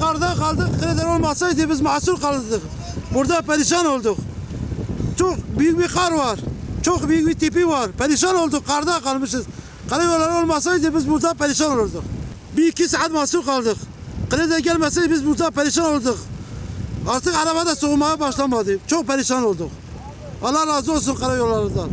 karda kaldık. Kreder olmasaydı biz mahsur kalırdık. Burada perişan olduk. Çok büyük bir kar var. Çok büyük bir tipi var. Perişan olduk. Karda kalmışız. Karayolları olmasaydı biz burada perişan olurduk. Bir iki saat mahsur kaldık. Kreder gelmeseydi biz burada perişan olduk. Artık araba da soğumaya başlamadı. Çok perişan olduk. Allah razı olsun karayollarından.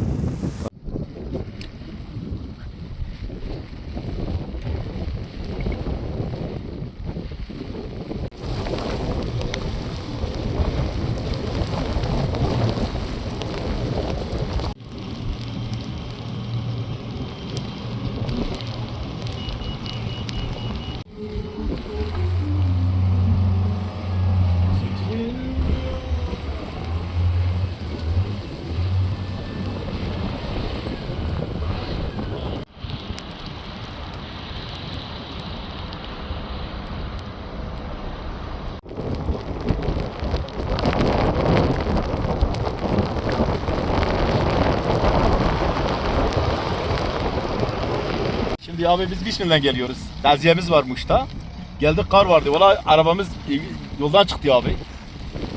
Şimdi abi biz Vişni'den geliyoruz. Taziyemiz var Muş'ta. Geldik kar vardı. Valla arabamız yoldan çıktı abi.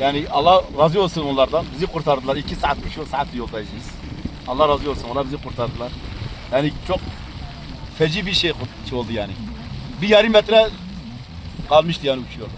Yani Allah razı olsun onlardan. Bizi kurtardılar. 2 saat, 3 saat yoldayız. Allah razı olsun. Onlar bizi kurtardılar. Yani çok feci bir şey oldu yani. Bir yarım metre kalmıştı yani uçuyor.